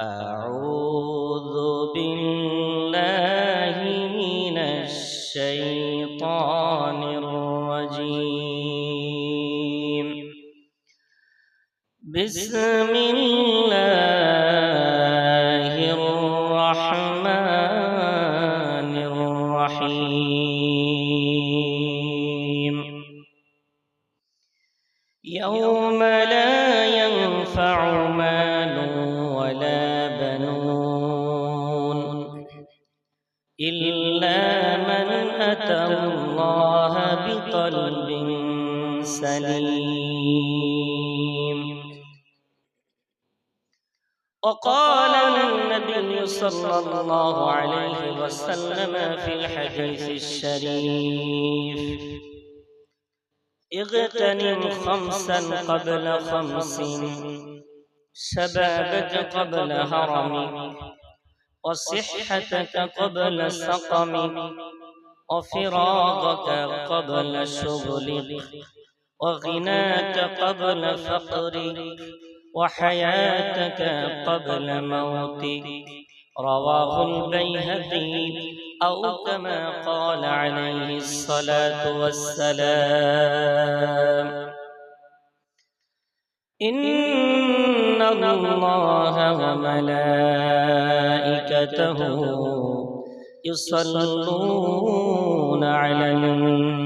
أعوذ بالله من الشيطان الرجيم. بسم الله الرحمن الرحيم. يوم وقال النبي صلى الله عليه وسلم في الحديث الشريف اغتنم خمسا قبل خمس شبابك قبل هرمك وصحتك قبل سقمك وفراغك قبل شغلك وغناك قبل فقرك. وحياتك قبل موتك. رواه البيهقي أو كما قال عليه الصلاة والسلام. إن الله وملائكته يصلون على النبي.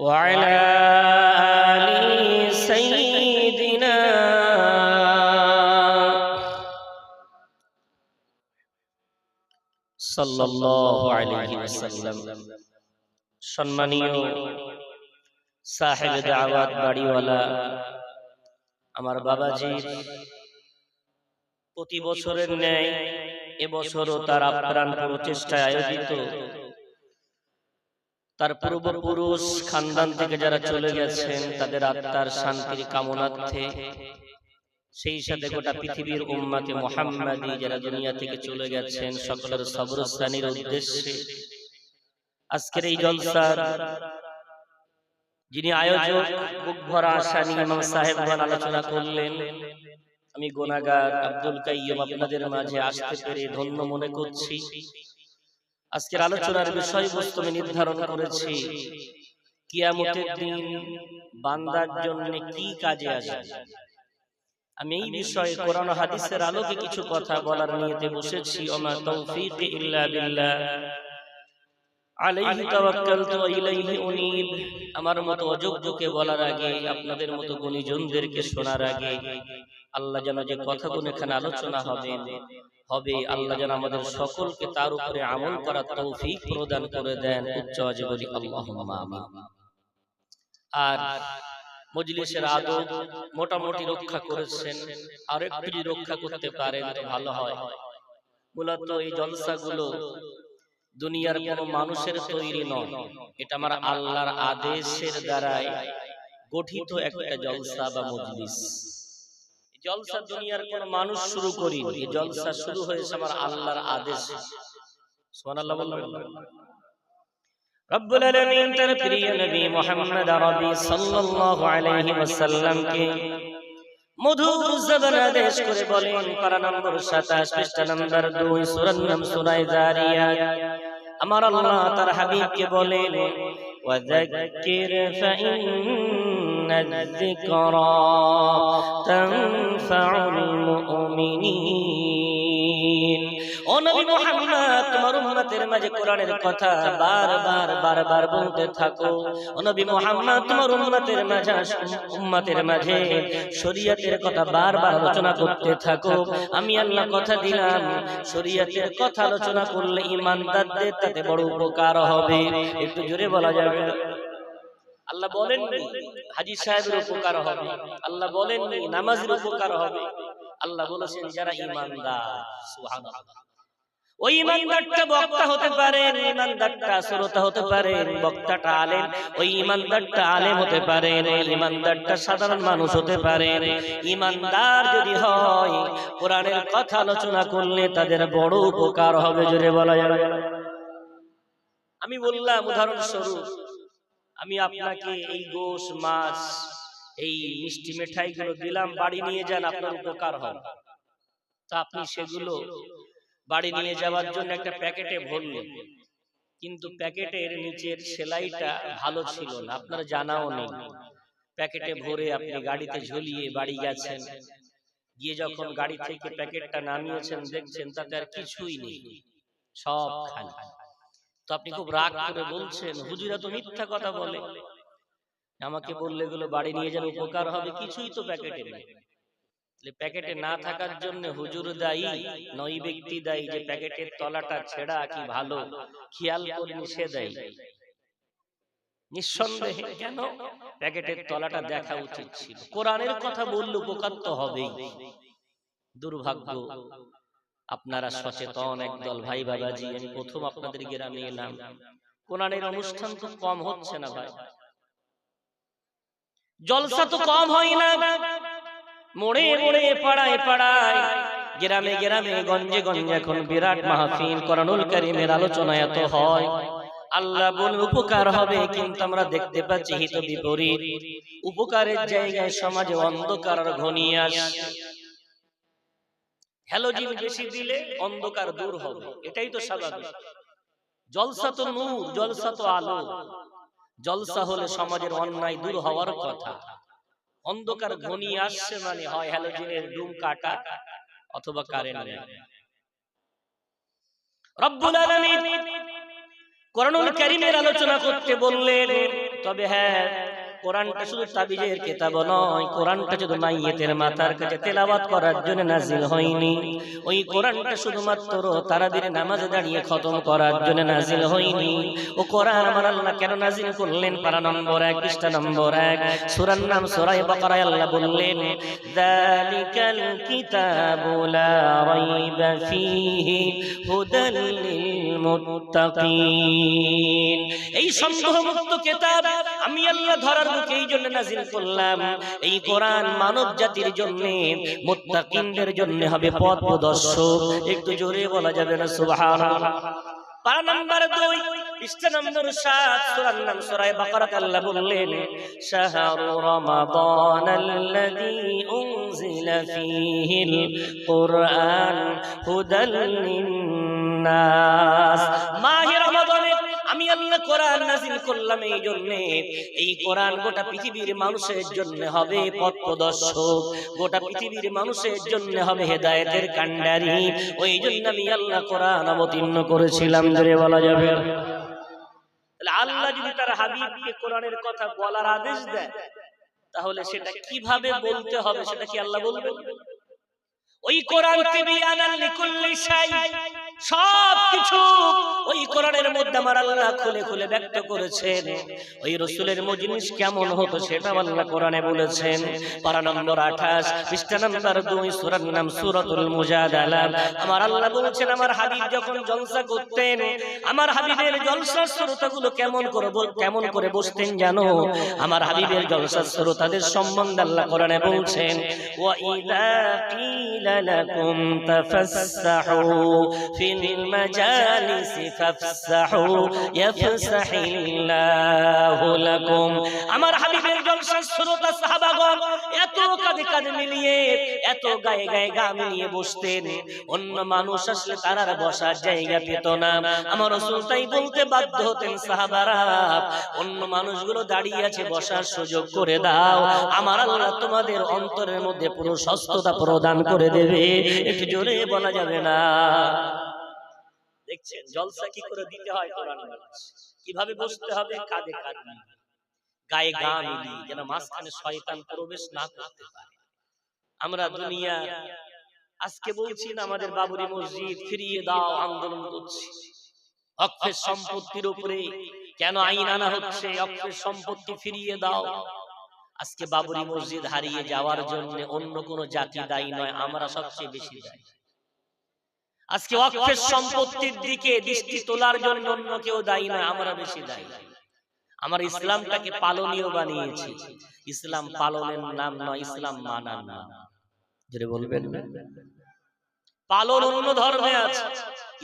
وعلى آل سيدنا صلى الله عليه وسلم সম্মানীয় সাহেব দাওয়াত বাড়িওয়ালা আমার বাবাজি প্রতি বছরের ন্যায় এবছরও তার আপ্রাণ প্রচেষ্টায় আয়োজিত তার পূর্বপুরুষ খানদান থেকে যারা চলে গেছেন তাদের আত্মার শান্তির কামনার্থে সেই সাথে গোটা পৃথিবীর উম্মাতে মোহাম্মদী যারা দুনিয়া থেকে চলে গেছেন সকলের সবরস্থানের উদ্দেশ্যে। আজকের এই জলসার যিনি আয়োজক বুক ভরা আশা নিয়ে ইমাম সাহেবগণ আলোচনা করলেন। আমি গোনাগার আব্দুল কাইয়ুম আপনাদের মাঝে আসতে পেরে ধন্য মনে করছি। আজকের আলোচনার বিষয়বস্তু আমি নির্ধারণ করেছি। কিয়ামতের দিন বান্দার জন্য কি কাজে আসবে? আমি এই বিষয়ে কোরআন হাদিসের আলোকে কিছু কথা বলার নিয়তে বসেছি। ওমা তৌফিক ইল্লা বিল্লাহ। আলাইহি তাওয়াক্কালতু ওয়া ইলাইহি উনীব। আমার মতো অযোগ্যকে বলার আগে আপনাদের মতো গুণীজনদেরকে শোনার আগে আল্লাহ যেন যে কথাগুলো এখানে আলোচনা হবে হবে আল্লাহ যেন আমাদের সকলকে তার উপরে আমল করার তৌফিক প্রদান করে দেন। উচ্চ আল্লাহুম্মা আর মজলিসের আদব মোটামুটি রক্ষা করেছেন। আর একটু যদি রক্ষা করতে পারেন তো ভালো হয়। মূলত এই জলসাগুলো দুনিয়ার কোন মানুষের তৈরি নয়। এটা আমার আল্লাহর আদেশের দ্বারাই গঠিত একটা জলসা বা মজলিস। জলসা দুনিয়ার কোন মানুষ শুরু এই জলসা শুরু হয়েছে আমার আল্লাহর আদেশ। সুবহানাল্লাহ বলবেন রব্বুল আলামিন তার প্রিয় নবী মুহাম্মদ আরবি সাল্লাল্লাহু আলাইহি ওয়াসাল্লাম মধুর জবান আদেশ করে বলেন পারা নম্বর 27 পৃষ্ঠা নম্বর 2 সূরা নাম সূরা জারিয়াত। আমার আল্লাহ তার হাবিবকে বলেন ওয়াযাক্কির যিকরা তানফাউল মুমিনিন ও নবী মুহাম্মদ, তোমার উম্মতের মাঝে কোরআনের কথা বারবার বারবার বলতে থাকো। ও নবী মুহাম্মদ, তোমার উম্মতের মাঝে উম্মতের মাঝে শরীয়তের কথা বারবার আলোচনা করতে থাকো। আমি আল্লাহ কথা দিলাম, শরীয়তের কথা আলোচনা করলে ইমানদারদের তাতে বড় উপকার হবে। একটু জোরে বলা যাবে? আল্লাহ বলেননি হাজি সাহেবের উপকার হবে আল্লাহ বলেননি নামাজের উপকার হবে আল্লাহ বলেছেন যারা ইমানদার সুবহানাল্লাহ। ওই ইমানদারটা বক্তা হতে পারেন ইমানদারটা শ্রোতা হতে পারেন বক্তাটা আলেম ওই ইমানদারটা আলেম হতে পারেন ইমানদারটা সাধারণ মানুষ হতে পারেন ইমানদার যদি হয় কোরআনের কথা আলোচনা করলে তাদের বড় উপকার হবে জোরে বলা যাবে। আমি বললাম উদাহরণস্বরূপ আমি আপনাকে এই গোশ মাছ, এই মিষ্টি মিঠাই গুলো দিলাম, বাড়ি নিয়ে যান, আপনার উপকার হবে। তা আপনি সেগুলো বাড়ি নিয়ে যাওয়ার জন্য একটা প্যাকেটে ভরলেন। কিন্তু প্যাকেটের নিচের সেলাইটা ভালো ছিল না, আপনার জানাও নেই। প্যাকেটে ভরে আপনি গাড়িতে ঝুলিয়ে বাড়ি গেছেন। গিয়ে যখন গাড়ি থেকে প্যাকেটটা নামিয়েছেন, দেখছেন তাতে আর কিছুই নেই সব খালি তো আপনি খুব রাগ করে বলছেন হুজুরা তো মিথ্যা কথা বলে। আমাকে বললে এগুলো বাড়ি নিয়ে যান উপকার হবে কিছুই তো প্যাকেটে নেই। প্যাকেটে না থাকার জন্য হুজুর দায়ী নয় ব্যক্তি দায়ী যে প্যাকেটের তলাটা ছেঁড়া কি ভালো খেয়াল করেনি সে দায়ী। নিঃসন্দেহে কেন প্যাকেটের তলাটা দেখা উচিত ছিল। কোরআনের কথা বললে উপকার তো হবেই। দুর্ভাগ্য। আপনারা সচেতন একদল ভাই বাবাজি আমি প্রথম আপনাদের গ্রামে এলাম। কোরআনের অনুষ্ঠান তো কম হচ্ছে না ভাই। জলসা তো কম হয় না। মোড়ে মোড়ে পাড়ায় পাড়ায় গ্রামে গ্রামে গঞ্জে গঞ্জে এখন বিরাট মাহফিল। করণুল করিমের আলোচনা এত হয়। আল্লাহ বল উপকার হবে কিন্তু আমরা দেখতে পাচ্ছি হিত বিপরীত। উপকারের জায়গায় সমাজে অন্ধকার ঘনিয়ে আসে। হ্যালোজিন বেশি দিলে অন্ধকার দূর হবে। এটাই তো স্বাভাবিক। জলসা তো নূর জলসা তো আলো। জলসা হলে সমাজের অন্যায় দূর হওয়ার কথা। অন্ধকার ঘনিয়ে আসছে মানে হয় হ্যালোজিনের ডুম কাটা অথবা কারেন্ট রব্বুল আলামিন কোরআনুল কারীমের আলোচনা করতে বললেন তবে হ্যাঁ কোরআনটা শুধু তাবিজের কিতাব নয় কোরআনটা শুধু মাইয়েতের মাথার কাছে তেলাওয়াত করার জন্য নাজিল হয়নি। ওই কোরআনটা শুধুমাত্র তারাবির নামাজে দাঁড়িয়ে খতম করার জন্য নাজিল হয়নি। ও কোরআন আমার আল্লাহ কেন নাজিল করলেন? পারা নম্বর এক পৃষ্ঠা নম্বর এক। সূরার নাম সূরা বাকারায় আল্লাহ বললেন যালিকাল কিতাবু লা রাইবা ফীহি হুদাল লিল মুত্তাকিন। কোরআন একটু জোরে বলা যাবে না কোরআন নাযিল করলাম এই জন্য এই কোরআন গোটা পৃথিবীর মানুষের জন্য হবে পথ প্রদর্শক। গোটা পৃথিবীর মানুষের জন্য হবে হেদায়েতের কান্ডারি ওই জন্য আমি আল্লাহ কোরআন অবতীর্ণ করেছিলাম, ধরে বলা যাবে। আল্লাহ যদি তার হাবিবকে কোরআনের কথা বলার আদেশ দেয়, তাহলে সেটা কীভাবে বলতে হবে সেটা কি আল্লাহ বলবেন? ওই কোরআন তিবিয়ানান লিকুল্লি শাই সব কিছু ওই কোরআনের মধ্যে আমার আল্লাহ খুলে খুলে ব্যক্ত করেছেন। ওই রসুলের মজলিস কেমন হতো সেটা আল্লাহ কোরআনে বলেছেন। পারা নম্বর আঠাশ পৃষ্ঠা নম্বর দুই সুরার নাম সুরাতুল মুজাদালা। আমার আল্লাহ বলেছেন আমার হাবিব যখন জলসা করতেন আমার হাবিবের জলসার শ্রোতাগুলো কেমন করে কেমন করে বসতেন জানো? আমার হাবিবের জলসার শ্রোতাদের সম্বন্ধে আল্লাহ কোরআনে বলছেন ওয়া ইযা কিলা লাকুম তাফাসসাহু ফিল মাজালিসি ফাফসাহু ইয়াফসাহিল্লাহু লাকুম আমার হাবিবের জলসার শ্রোতা সাহাবাগণ এত কাঁধে কাঁধে মিলিয়ে, এত গায়ে গায়ে গা মিলিয়ে বসতেন। অন্য মানুষ আসলে তার আর বসার জায়গা পেত না। আমার রসুল তাই বলতে বাধ্য হতেন সাহাবারা, অন্য মানুষগুলো দাঁড়িয়ে আছে, বসার সুযোগ করে দাও। আমার আল্লাহ তোমাদের অন্তরের মধ্যে পুরো সস্ততা প্রদান করে দেবে। একটু জোরে বলা যাবে না। দেখছেন, জলসা কি করে দিতে হয় কোরআন কীভাবে বসতে হবে? কাঁধে কাঁধ গায়ে গা মিলিয়ে যেন মাঝখানে শয়তান প্রবেশ না করতে পারে। আমরা দুনিয়া, আজকে বলছি না আমাদের বাবরি মসজিদ, ফিরিয়ে দাও, আন্দোলন করছি। অক্ষের সম্পত্তির উপরে কেন আইন আনা হচ্ছে? অক্ষের সম্পত্তি ফিরিয়ে দাও। আজকে বাবরি মসজিদ হারিয়ে যাওয়ার জন্য অন্য কোন জাতি দায়ী নয়, আমরা সবচেয়ে বেশি দায়ী। আজকে অক্ষের সম্পত্তির দিকে দৃষ্টি তোলার জন্য অন্য কেউ দায়ী নয়, আমরা বেশি দায়ী। আমার ইসলামটাকে পালনীয় বানিয়েছি। ইসলাম পালনের নাম নয়, ইসলাম মানার নাম। যেটা বলবেন? পালন অন্য ধর্মে আছে।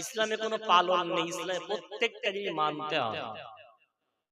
ইসলামে কোনো পালন নেই, ইসলামে প্রত্যেকটা জিনিস মানতে হবে।